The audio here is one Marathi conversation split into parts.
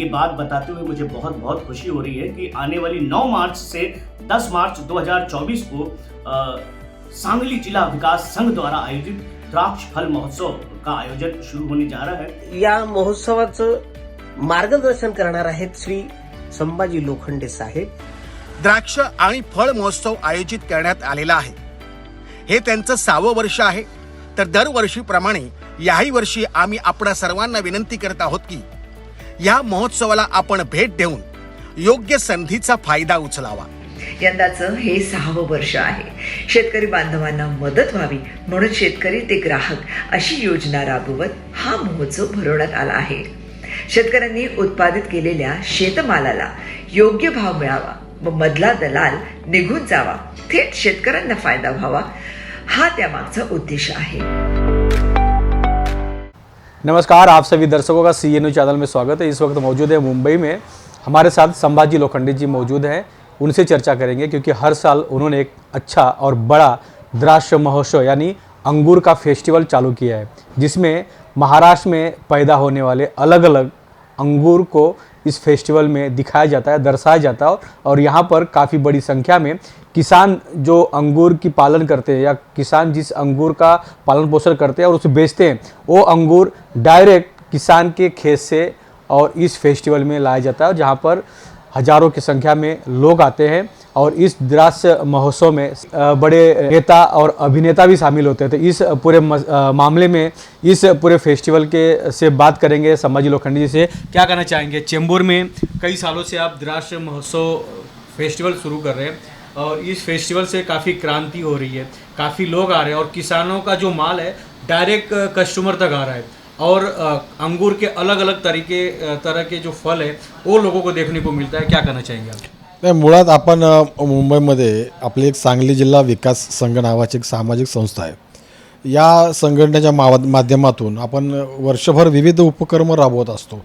ये बात बताते हुए मुझे बहुत बहुत खुशी हो रही है कि आने वाली 9 मार्च से 10 मार्च 2024 को अ, सांगली जिला विकास संघ द्वारा आयोजित द्राक्ष फल महोत्सव का आयोजन शुरू होने जा रहा है। या महोत्सवाचं मार्गदर्शन करणार आहेत श्री संभाजी लोखंडे साहेब. द्राक्ष आणि फळ महोत्सव आयोजित करण्यात आलेला आहे. हे त्यांचं सहावं वर्ष आहे. तर दरवर्षीप्रमाणे याही वर्षी आम्ही आपणा सर्वांना विनंती करत आहोत की या महोत्सवाला आपण भेट देऊन योग्य संधीचा फायदा उचलावा. यंदाचं हे सहावं वर्ष आहे. शेतकरी बांधवांना मदत व्हावी म्हणून शेतकरी ते ग्राहक अशी योजना राबवत हा महोत्सव भरवण्यात आला आहे. शेतकऱ्यांनी उत्पादित केलेल्या शेतमालाला योग्य भाव मिळावा व मधला दलाल निघून जावा थेट शेतकऱ्यांना फायदा व्हावा हा त्यामागचा उद्देश आहे. नमस्कार, आप सभी दर्शकों का सी एन चैनल में स्वागत है। इस वक्त मौजूद है मुंबई में। हमारे साथ संभाजी लोखंडे जी मौजूद हैं। उनसे चर्चा करेंगे क्योंकि हर साल उन्होंने एक अच्छा और बड़ा द्राक्ष महोत्सव, यानी अंगूर का फेस्टिवल चालू किया है, जिसमें महाराष्ट्र में पैदा होने वाले अलग अलग अंगूर को इस फेस्टिवल में दिखाया जाता है, दर्शाया जाता है और यहाँ पर काफ़ी बड़ी संख्या में किसान जो अंगूर की पालन करते हैं या किसान जिस अंगूर का पालन पोषण करते हैं और उसे बेचते हैं, वो अंगूर डायरेक्ट किसान के खेत से और इस फेस्टिवल में लाया जाता है जहाँ पर हज़ारों की संख्या में लोग आते हैं। और इस द्राक्ष महोत्सव में बड़े नेता और अभिनेता भी शामिल होते तो इस पूरे मामले में, इस पूरे फेस्टिवल के से बात करेंगे संभाजी लोखंडी जी से। क्या कहना चाहेंगे? चेंबूर में कई सालों से आप द्राक्ष महोत्सव, फेस्टिवल शुरू कर रहे हैं और इस फेस्टिवल से काफ़ी क्रांति हो रही है। काफ़ी लोग आ रहे हैं और किसानों का जो माल है, डायरेक्ट कस्टमर तक आ रहा है। और अंगूर के अलग अलग तरीके तरह के जो फल है, वो लोगों को देखने को मिलता है। क्या कहना चाहेंगे आप? नाही मुळात आपण मुंबईमध्ये आपली एक सांगली जिल्हा विकास संघ नावाची एक सामाजिक संस्था आहे. या संघटनेच्या मावा माध्यमातून आपण वर्षभर विविध उपक्रम राबवत असतो.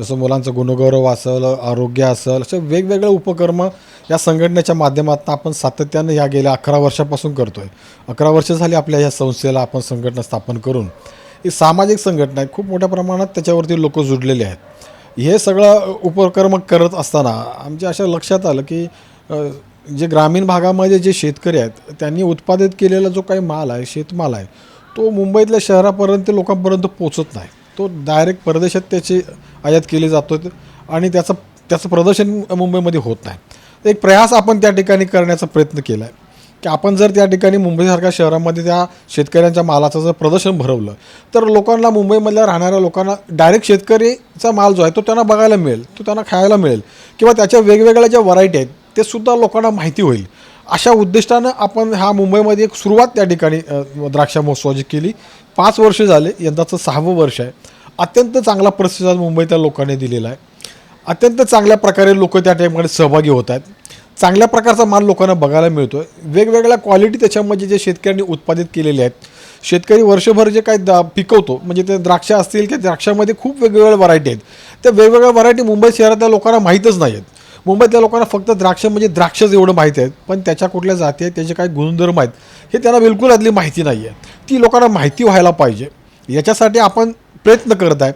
जसं मुलांचं गुणगौरव असेल आरोग्य असेल असे वेगवेगळे उपक्रम या संघटनेच्या माध्यमातून आपण सातत्यानं या गेल्या अकरा वर्षापासून करतो आहे अकरा वर्ष झाली आपल्या या संस्थेला आपण संघटना स्थापन करून. ही सामाजिक संघटना आहे. खूप मोठ्या प्रमाणात त्याच्यावरती लोक जुडलेले आहेत. हे सगळं उपक्रम करत असताना आमच्या अशा लक्षात आलं की जे ग्रामीण भागामध्ये जे शेतकरी आहेत त्यांनी उत्पादित केलेला जो काही माल आहे शेतमाल आहे तो मुंबईतल्या शहरापर्यंत लोकांपर्यंत पोचत नाही. तो डायरेक्ट परदेशात त्याची आयात केली जातो आणि त्याचं त्याचं प्रदर्शन मुंबईमध्ये होत नाही. एक प्रयास आपण त्या ठिकाणी करण्याचा प्रयत्न केला आहे की आपण जर त्या ठिकाणी मुंबईसारख्या शहरामध्ये त्या शेतकऱ्यांच्या मालाचं जर प्रदर्शन भरवलं तर लोकांना मुंबईमधल्या राहणाऱ्या लोकांना डायरेक्ट शेतकरीचा माल जो आहे तो त्यांना बघायला मिळेल तो त्यांना खायला मिळेल किंवा त्याच्या वेगवेगळ्या ज्या व्हरायटी आहेत ते सुद्धा लोकांना माहिती होईल. अशा उद्दिष्टानं आपण हा मुंबईमध्ये एक सुरुवात त्या ठिकाणी अ, द्राक्ष महोत्सवाची केली पाच वर्ष झाले यंदाचं सहावं वर्ष आहे. अत्यंत चांगला प्रतिसाद मुंबईतल्या लोकांनी दिलेला आहे. अत्यंत चांगल्या प्रकारे लोक त्या ठिकाणी सहभागी होत आहेत. चांगल्या प्रकारचा माल लोकांना बघायला मिळतो आहे वेगवेगळ्या क्वालिटी त्याच्यामध्ये जे शेतकऱ्यांनी उत्पादित केलेले आहेत. शेतकरी वर्षभर जे काही दा पिकवतो म्हणजे ते द्राक्ष असतील की द्राक्षामध्ये खूप वेगवेगळ्या व्हरायटी आहेत. त्या वेगवेगळ्या व्हरायटी मुंबई शहरातल्या लोकांना माहीतच नाही आहेत मुंबईतल्या लोकांना फक्त द्राक्ष म्हणजे द्राक्षच एवढं माहिती आहेत. पण त्याच्या कुठल्या जाती आहेत त्याचे काय गुणधर्म आहेत हे त्यांना बिलकुल आदली माहिती नाही आहे ती लोकांना माहिती व्हायला पाहिजे. याच्यासाठी आपण प्रयत्न करत आहे.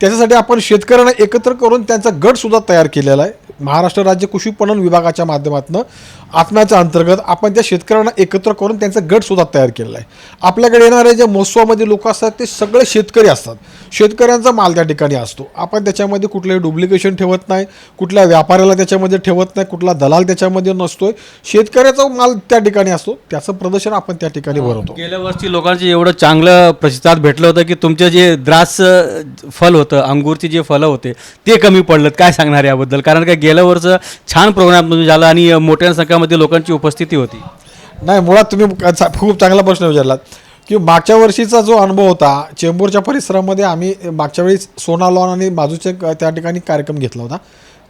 त्याच्यासाठी आपण शेतकऱ्यांना एकत्र करून त्यांचा गटसुद्धा तयार केलेला आहे. महाराष्ट्र राज्य कृषी पणन विभागाच्या माध्यमातून आत्म्याच्या अंतर्गत आपण त्या शेतकऱ्यांना एकत्र करून त्यांचा गटसुद्धा तयार केलेला आहे. आपल्याकडे येणारे जे महोत्सवामध्ये लोक असतात ते सगळे शेतकरी असतात. शेतकऱ्यांचा माल त्या ठिकाणी असतो. आपण त्याच्यामध्ये कुठलंही डुप्लिकेशन ठेवत नाही कुठल्या व्यापाऱ्याला त्याच्यामध्ये ठेवत नाही कुठला दलाल त्याच्यामध्ये नसतोय. शेतकऱ्याचा माल त्या ठिकाणी असतो. त्याचं प्रदर्शन आपण त्या ठिकाणी भरवतो. गेल्या वर्षी लोकांचे एवढं चांगलं प्रतिसाद भेटलं होतं की तुमचं जे द्रास फल होतं अंगूरचे जे फलं होते ते कमी पडलं काय सांगणार याबद्दल? कारण का गेल्या वर्ष छान प्रोग्राम झाला आणि मोठ्या संख्यामध्ये लोकांची उपस्थिती होती. नाही मुळात तुम्ही चा- खूप चांगला प्रश्न विचारलात. की मागच्या वर्षीचा जो अनुभव होता चेंबूरच्या परिसरामध्ये आम्ही मागच्या वेळी सोना लॉन आणि बाजूचे त्या ठिकाणी कार्यक्रम घेतला होता.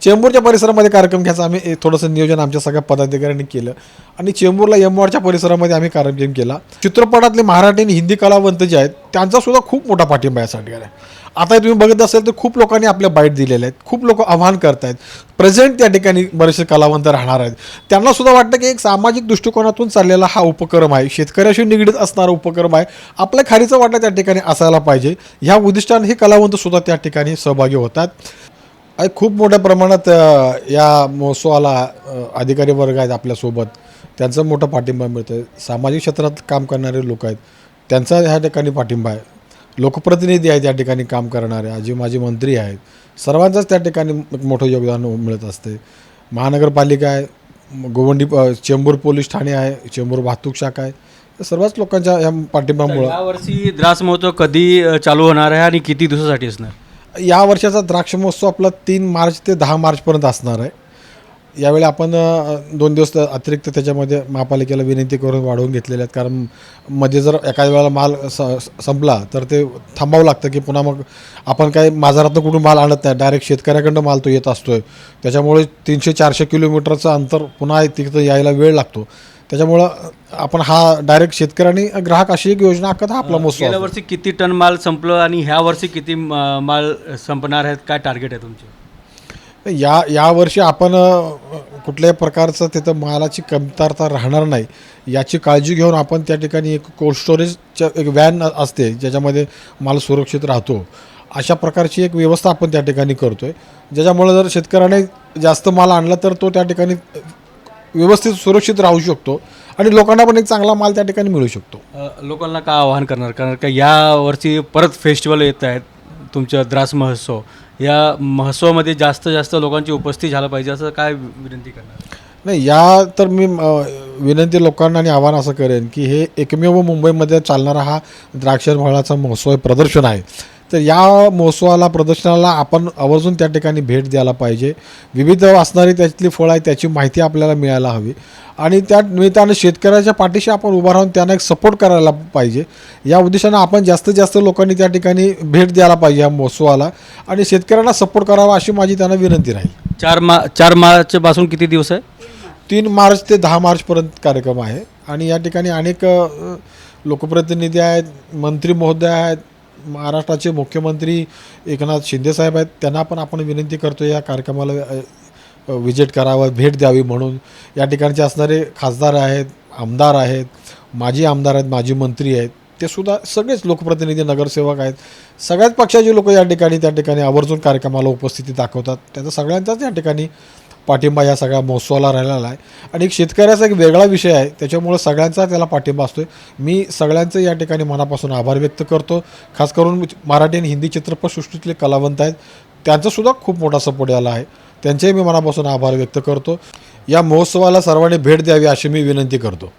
चेंबूरच्या परिसरामध्ये कार्यक्रम घ्यायचं. आम्ही थोडंसं नियोजन आमच्या सगळ्या पदाधिकाऱ्यांनी केलं. आणि चेंबूरला यमवाडच्या परिसरामध्ये आम्ही कार्यक्रम केला. चित्रपटातले मराठी आणि हिंदी कलावंत जे आहेत त्यांचा सुद्धा खूप मोठा पाठिंबा यासाठी. आहे आता तुम्ही बघत असेल तर खूप लोकांनी आपल्या बाईट दिलेल्या आहेत. खूप लोक आव्हान करतायत. प्रेझेंट त्या ठिकाणी बरेचसे कलावंत राहणार आहेत. त्यांना सुद्धा वाटतं की एक सामाजिक दृष्टिकोनातून चाललेला हा उपक्रम आहे. शेतकऱ्याशी निगडीत असणारा उपक्रम आहे. आपल्या खारीचं वाटा त्या ठिकाणी असायला पाहिजे. ह्या उद्दिष्टाने हे कलावंत सुद्धा त्या ठिकाणी सहभागी होतात. आणि खूप मोठ्या प्रमाणात या महोत्सवाला अधिकारी वर्ग आहेत आपल्यासोबत. त्यांचा मोठा पाठिंबा मिळतो आहे सामाजिक क्षेत्रात काम करणारे लोक आहेत. त्यांचा ह्या ठिकाणी पाठिंबा आहे. लोकप्रतिनिधी आहेत या ठिकाणी काम करणारे. आजी माजी मंत्री आहेत. सर्वांचंच त्या ठिकाणी मोठं योगदान मिळत असते. महानगरपालिका आहे. गोवंडी चेंबूर पोलीस ठाणे आहे. चेंबूर वाहतूक शाखा आहे. सर्वच लोकांच्या या पाठिंबामुळं यावर्षी द्रास महोत्सव कधी चालू होणार आहे आणि किती दिवसासाठी असणार? या वर्षाचा द्राक्ष महोत्सव आपला तीन मार्च ते दहा मार्चपर्यंत असणार आहे. यावेळी आपण दोन दिवस अतिरिक्त त्याच्यामध्ये महापालिकेला विनंती करून वाढवून घेतलेल्या आहेत. कारण मध्ये जर एखाद्या वेळेला माल स संपला तर ते थांबावं लागतं की पुन्हा मग आपण काय बाजारातनं कुठून माल आणत नाही. डायरेक्ट शेतकऱ्याकडनं माल तो येत असतो आहे त्याच्यामुळे तीनशे चारशे किलोमीटरचं अंतर पुन्हा तिथं यायला वेळ लागतो. त्याच्यामुळं आपण हा डायरेक्ट शेतकऱ्यांनी ग्राहक अशी एक योजना आखत हा आपला महोत्सव गेल्या. वर्षी किती टन माल संपलं आणि ह्या वर्षी किती म- माल संपणार आहेत? काय टार्गेट आहे तुमचे? या यावर्षी आपण अ, कुठल्याही प्रकारचं तिथं मालाची कमतरता राहणार नाही. याची काळजी घेऊन आपण त्या ठिकाणी एक कोल्ड स्टोरेजच्या एक व्हॅन असते ज्याच्यामध्ये माल सुरक्षित राहतो. अशा प्रकारची एक व्यवस्था आपण त्या ठिकाणी करतो आहे ज्याच्यामुळे जर शेतकऱ्याने जास्त माल आणला तर तो त्या ठिकाणी व्यवस्थित सुरक्षित राहू शकतो आणि लोकांना पण एक चांगला माल त्या ठिकाणी मिळू शकतो. लोकांना काय आवाहन करणार? कारण का या वर्षी परत फेस्टिवल येत आहेत तुमचं द्रास महोत्सव. या महोत्सवामध्ये जास्त जास्त लोकांची उपस्थिती झालं पाहिजे असं काय विनंती करणार? नाही या तर मी विनंती लोकांना आणि आव्हान असं करेन की हे एकमेव मुंबईमध्ये चालणारा हा द्राक्ष फळाचा महोत्सव प्रदर्शन आहे. तर या महोत्सवाला प्रदर्शनाला आपण आवर्जून त्या ठिकाणी भेट द्यायला पाहिजे. विविध असणारी त्यातली फळं आहे त्याची माहिती आपल्याला मिळायला हवी. आणि त्या निमित्तानं शेतकऱ्याच्या पाठीशी आपण उभा राहून त्यांना एक सपोर्ट करायला पाहिजे. या उद्देशानं आपण जास्तीत जास्त लोकांनी त्या ठिकाणी भेट द्यायला पाहिजे या महोत्सवाला. आणि शेतकऱ्यांना सपोर्ट करावा अशी माझी त्यांना विनंती राहील. चार मा चार मार्चपासून किती दिवस आहे? तीन मार्च ते दहा मार्चपर्यंत कार्यक्रम आहे. आणि या ठिकाणी अनेक अ, लोकप्रतिनिधी आहेत मंत्री महोदय आहेत महाराष्ट्राचे मुख्यमंत्री एकनाथ शिंदेसाहेब आहेत. त्यांना पण आपण विनंती करतो या कार्यक्रमाला विजिट करावं भेट द्यावी म्हणून. या ठिकाणचे असणारे खासदार आहेत आमदार आहेत माजी आमदार आहेत माजी मंत्री आहेत. ते सुद्धा सगळेच लोकप्रतिनिधी नगरसेवक आहेत. सगळ्याच पक्षाचे लोक या ठिकाणी त्या ठिकाणी आवर्जून कार्यक्रमाला उपस्थिती दाखवतात. त्याचा सगळ्यांचाच या ठिकाणी पाठिंबा या सगळ्या महोत्सवाला राहिलेला आहे. आणि एक शेतकऱ्याचा एक वेगळा विषय आहे त्याच्यामुळं सगळ्यांचा त्याला पाठिंबा असतो मी सगळ्यांचं या ठिकाणी मनापासून आभार व्यक्त करतो. खास करून मराठी आणि हिंदी चित्रपटसृष्टीतले कलावंत आहेत. त्यांचासुद्धा खूप मोठा सपोर्ट याला आहे. त्यांचेही मी मनापासून आभार व्यक्त करतो. या महोत्सवाला सर्वांनी भेट द्यावी अशी मी विनंती करतो.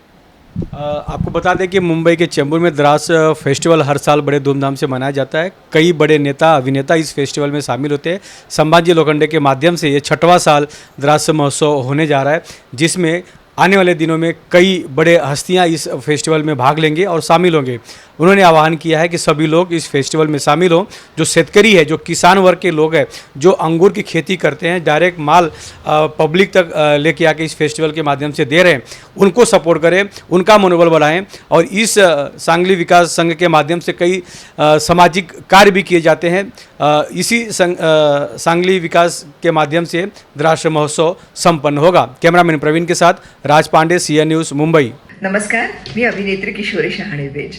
आपको बता दें कि मुंबई के चेंबूर में द्रास फेस्टिवल हर साल बड़े धूमधाम से मनाया जाता है। कई बड़े नेता, अभिनेता इस फेस्टिवल में शामिल होते हैं। संभाजी लोखंडे के माध्यम से ये छठवां साल द्रास महोत्सव होने जा रहा है, जिसमें आने वाले दिनों में कई बड़े हस्तियाँ इस फेस्टिवल में भाग लेंगे और शामिल होंगे। उन्होंने आह्वान किया है कि सभी लोग इस फेस्टिवल में शामिल हों। जो शेतकरी है जो किसान वर्ग के लोग हैं जो अंगूर की खेती करते हैं डायरेक्ट माल पब्लिक तक लेके आके इस फेस्टिवल के माध्यम से दे रहे हैं। उनको सपोर्ट करें उनका मनोबल बढ़ाएँ और इस सांगली विकास संघ के माध्यम से कई सामाजिक कार्य भी किए जाते हैं। इसी संग, सांगली विकास के माध्यम से द्राक्ष महोत्सव संपन्न होगा। कैमरामैन प्रवीण के साथ राज पांडे सी न्यूज़ मुंबई. नमस्कार मी अभिनेत्री किशोरी शहाणे बेज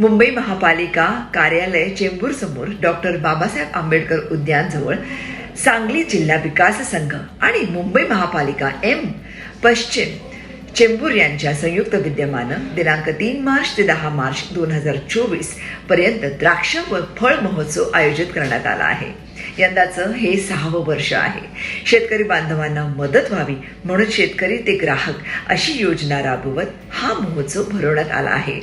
मुंबई महापालिका कार्यालय चेंबूर समोर डॉक्टर बाबासाहेब आंबेडकर उद्यानजवळ सांगली जिल्हा विकास संघ आणि मुंबई महापालिका एम पश्चिम चेंबूर यांच्या संयुक्त विद्यमानं दिनांक तीन मार्च ते दहा मार्च दोन हजार चोवीसपर्यंत द्राक्ष व फळ महोत्सव आयोजित करण्यात आला आहे. यंदाचं हे सहावं वर्ष आहे. शेतकरी बांधवांना मदत व्हावी म्हणून शेतकरी ते ग्राहक अशी योजना राबवत हा महोत्सव भरवण्यात आला आहे.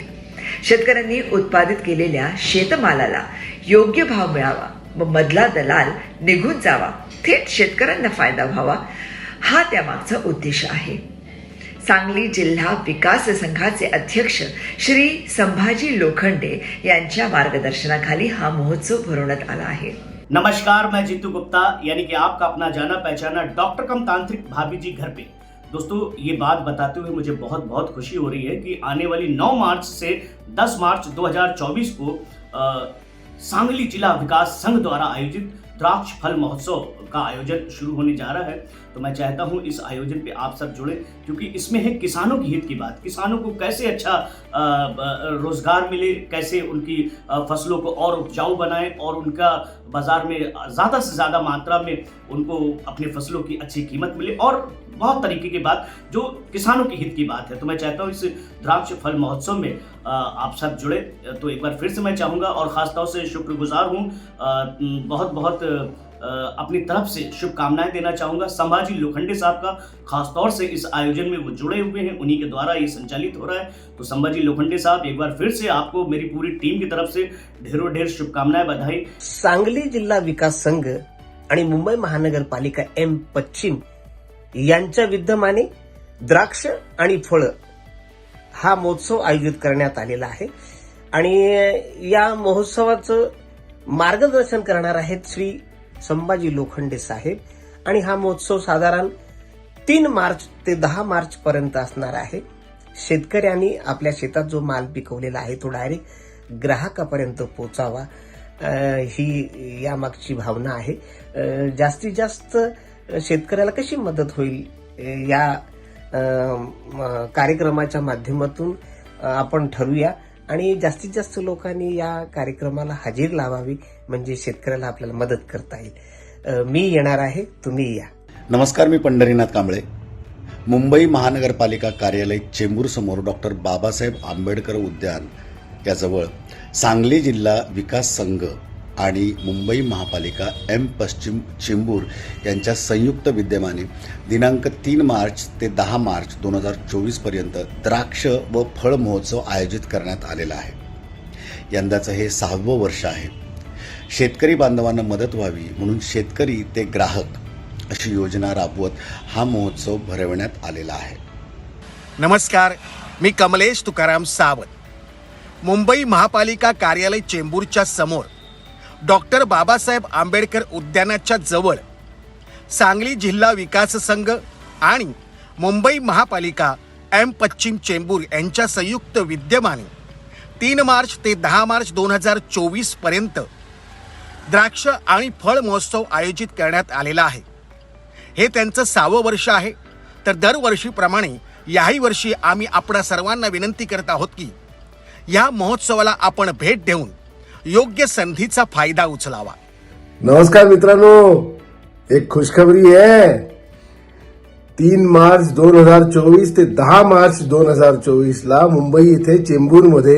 शेतकऱ्यांनी उत्पादित केलेल्या शेतमालाला योग्य भाव मिळावा व मधला दलाल निघून जावा थेट शेतकऱ्यांना फायदा व्हावा हा त्यामागचा उद्देश आहे. सांगली जिल्हा विकास संघाचे अध्यक्ष श्री संभाजी लोखंडे यांच्या मार्गदर्शनाखाली हा महोत्सव भरवण्यात आला आहे. नमस्कार मैं जीतू गुप्ता यानी कि आपका अपना जाना पहचाना डॉक्टर कम तांत्रिक भाभी जी घर पे। दोस्तों ये बात बताते हुए मुझे बहुत बहुत खुशी हो रही है कि आने वाली 9 मार्च से 10 मार्च 2024 को अ, सांगली जिला विकास संघ द्वारा आयोजित द्राक्ष फल महोत्सव का आयोजन शुरू होने जा रहा है। तो मैं चाहता हूँ इस आयोजन पे आप सब जुड़े, क्योंकि इसमें है किसानों की हित की बात। किसानों को कैसे अच्छा रोज़गार मिले, कैसे उनकी फ़सलों को और उपजाऊ बनाए और उनका बाज़ार में ज़्यादा से ज़्यादा मात्रा में उनको अपनी फ़सलों की अच्छी कीमत मिले और बहुत तरीके की बात जो किसानों के हित की बात है। तो मैं चाहता हूँ इस द्राक्ष फल महोत्सव में आप सब जुड़े। तो एक बार फिर से मैं चाहूँगा और ख़ास तौर से शुक्रगुजार हूँ बहुत बहुत अपनी तरफ़ से शुभकामनाएँ देना चाहूँगा। संभाजी लोखंडे साहब का खास तौर से इस आयोजन में वो जुड़े हुए हैं, उन्हीं के द्वारा ये संचालित हो रहा है। तो संभाजी लोखंडे साहब, एक बार फिर से आपको मेरी पूरी टीम की तरफ़ से ढेरों ढेर शुभकामनाएँ बधाई। सांगली जिल्हा विकास संघ आणि मुंबई महानगरपालिका एम पश्चिम यांच्या विद्यमाने द्राक्ष आणि फळं हा महोत्सव आयोजित करण्यात आलेला आहे. आणि या महोत्सवाचं मार्गदर्शन करणार आहेत श्री संभाजी लोखंडे साहेब. आणि हा महोत्सव साधारण तीन मार्च ते दहा मार्च पर्यंत असणार आहे. शेतकऱ्यांनी आपल्या शेतात जो माल पिकवलेला आहे तो डायरेक्ट ग्राहकापर्यंत पोचावा ही यामागची भावना आहे. जास्तीत जास्त शेतकऱ्याला कशी मदत होईल या कार्यक्रमाच्या माध्यमातून आपण ठरवूया. आणि जास्तीत जास्त लोकांनी या कार्यक्रमाला हजेर लावावी म्हणजे शेतकऱ्याला आपल्याला मदत करता येईल. मी येणार आहे तुम्ही या. नमस्कार मी पंढरीनाथ कांबळे. मुंबई महानगरपालिका कार्यालय चेंबूरसमोर डॉक्टर बाबासाहेब आंबेडकर उद्यान याजवळ सांगली जिल्हा विकास संघ आणि मुंबई महापालिका एम पश्चिम चेंबूर यांच्या संयुक्त विद्यमाने दिनांक तीन मार्च ते दहा मार्च दोन हजार चोवीसपर्यंत द्राक्ष व फळ महोत्सव आयोजित करण्यात आलेला आहे. यंदाचं हे सहावं वर्ष आहे. शेतकरी बांधवांना मदत व्हावी म्हणून शेतकरी ते ग्राहक अशी योजना राबवत हा महोत्सव भरवण्यात आलेला आहे. नमस्कार मी कमलेश तुकाराम सावंत. मुंबई महापालिका कार्यालय चेंबूरच्या समोर डॉक्टर बाबासाहेब आंबेडकर उद्यानाच्या जवळ. सांगली जिल्हा विकास संघ आणि मुंबई महापालिका एम पश्चिम चेंबूर यांच्या संयुक्त विद्यमाने तीन मार्च ते दहा मार्च दोन हजार चोवीसपर्यंत द्राक्ष आणि फळ महोत्सव आयोजित करण्यात आलेला आहे. हे त्यांचं सहावं वर्ष आहे. तर दरवर्षीप्रमाणे याही वर्षी आम्ही आपणा सर्वांना विनंती करत आहोत की या महोत्सवाला आपण भेट देऊन योग्य संधीचा फायदा उचलावा. नमस्कार मित्रांनो एक खुशखबरी आहे. तीन मार्च दोन हजार चोवीस ते दहा मार्च दोन हजार चोवीस ला मुंबई इथे चेंबूरमध्ये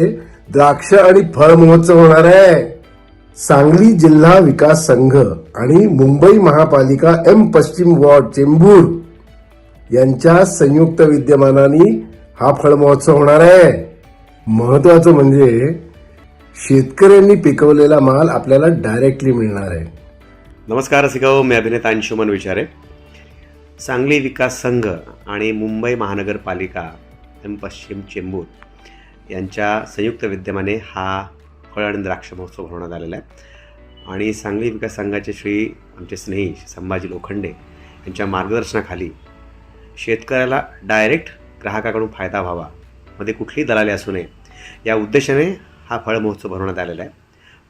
द्राक्ष आणि फळ महोत्सव होणार आहे. सांगली जिल्हा विकास संघ आणि मुंबई महापालिका एम पश्चिम वॉर्ड चेंबूर यांच्या संयुक्त विद्यमानाने हा फळ महोत्सव होणार आहे. महत्वाचं म्हणजे शेतकऱ्यांनी पिकवलेला माल आपल्याला डायरेक्टली मिळणार आहे. नमस्कार रसिकाओ मी अभिनेता अंशुमन विचारे. सांगली विकास संघ आणि मुंबई महानगरपालिका एम पश्चिम चेंबूर यांच्या संयुक्त विद्यमाने हा फळ आणि द्राक्ष महोत्सव भरवण्यात आलेला आहे. आणि सांगली विकास संघाचे श्री आमचे स्नेही संभाजी लोखंडे यांच्या मार्गदर्शनाखाली शेतकऱ्याला डायरेक्ट ग्राहकाकडून फायदा व्हावा मध्ये कुठलीही दलाली असू नये या उद्देशाने हा फळ महोत्सव भरवण्यात आलेला आहे.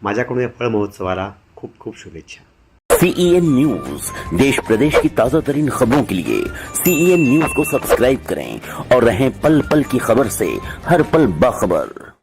माझ्याकडून या फळ महोत्सवाला खूप खूप शुभेच्छा. सीईएन न्यूज देश प्रदेश की ताजा तरीन खबरों के लिए सीईएन न्यूज को सब्सक्राइब करें और रहें पल पल की खबर से हर पल बाखबर।